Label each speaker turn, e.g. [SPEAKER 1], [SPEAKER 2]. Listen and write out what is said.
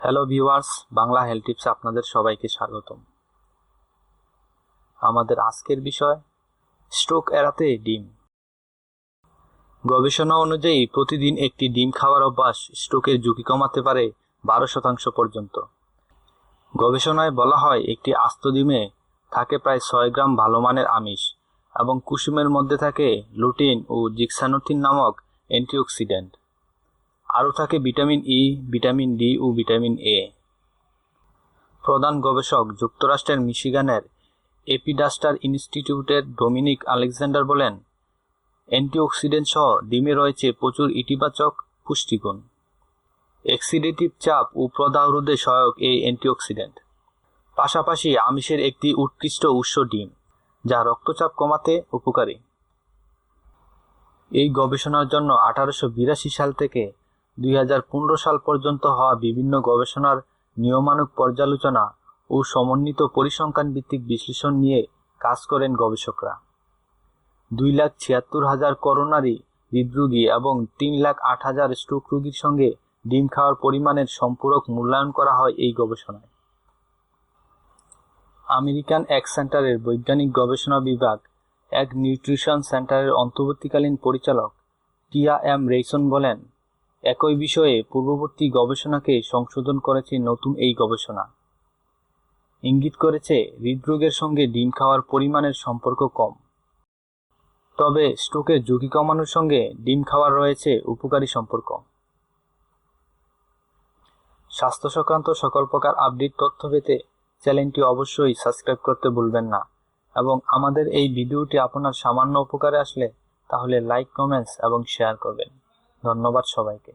[SPEAKER 1] Hello viewers Bangla health টিপসে আপনাদের সবাইকে স্বাগতম। আমাদের আজকের বিষয় স্ট্রোক এড়াতে ডিম। গবেষণা অনুযায়ী প্রতিদিন একটি ডিম খাওয়ার অভ্যাস স্ট্রোকের ঝুঁকি কমাতে পারে বারো শতাংশ পর্যন্ত। গবেষণায় বলা হয়, একটি আস্ত ডিমে থাকে প্রায় ছয় গ্রাম ভালো মানের আমিষ এবং কুসুমের মধ্যে থাকে লুটিন ও জিক্সানোথিন নামক অ্যান্টিঅক্সিডেন্ট আরও থাকে ভিটামিন ই ভিটামিন ডি ও ভিটামিন এ প্রধান গবেষক যুক্তরাষ্ট্রের মিশিগানের এপিডাস্টার ইনস্টিটিউটের ডোমিনিক আলেকজান্ডার বলেন, অ্যান্টিঅক্সিডেন্ট সহ ডিমে রয়েছে প্রচুর ইতিবাচক পুষ্টিগুণ। এক্সিডেটিভ চাপ ও প্রদাহ রোধে সহায়ক এই অ্যান্টিঅক্সিডেন্ট। পাশাপাশি আমিষের একটি উৎকৃষ্ট উৎস ডিম, যা রক্তচাপ কমাতে উপকারী। এই গবেষণার জন্য আঠারোশো বিরাশি সাল থেকে দুই হাজার পনেরো সাল পর্যন্ত হওয়া বিভিন্ন গবেষণার নিয়মানুগ পর্যালোচনা ও সমন্বিত পরিসংখ্যান ভিত্তিক বিশ্লেষণ নিয়ে কাজ করেন গবেষকরা। দুই লাখ ছিয়াত্তর হাজার করোনারি হৃদরোগী এবং তিন লাখ আট হাজার স্ট্রোক রোগীর সঙ্গে ডিম খাওয়ার পরিমাণের সম্পূরক মূল্যায়ন করা হয় এই গবেষণায়। আমেরিকান এক সেন্টারের বৈজ্ঞানিক গবেষণা বিভাগ, এক নিউট্রিশন সেন্টারের অন্তর্বর্তীকালীন পরিচালক টিয়া এম রেইসন বলেন একই বিষয়ে পূর্ববর্তী গবেষণাকে সংশোধন করেছে নতুন এই গবেষণা। ইঙ্গিত করেছে, হৃদরোগের সঙ্গে ডিম খাওয়ার পরিমাণের সম্পর্ক কম। তবে স্ট্রোকের ঝুঁকি কমানোর সঙ্গে ডিম খাওয়ার রয়েছে উপকারী সম্পর্ক। স্বাস্থ্য সংক্রান্ত সকল প্রকার আপডেট তথ্য পেতে চ্যানেলটি অবশ্যই সাবস্ক্রাইব করতে ভুলবেন না এবং আমাদের এই ভিডিওটি আপনার সামান্য উপকারে আসলে তাহলে লাইক, কমেন্টস এবং শেয়ার করবেন। ধন্যবাদ সবাইকে।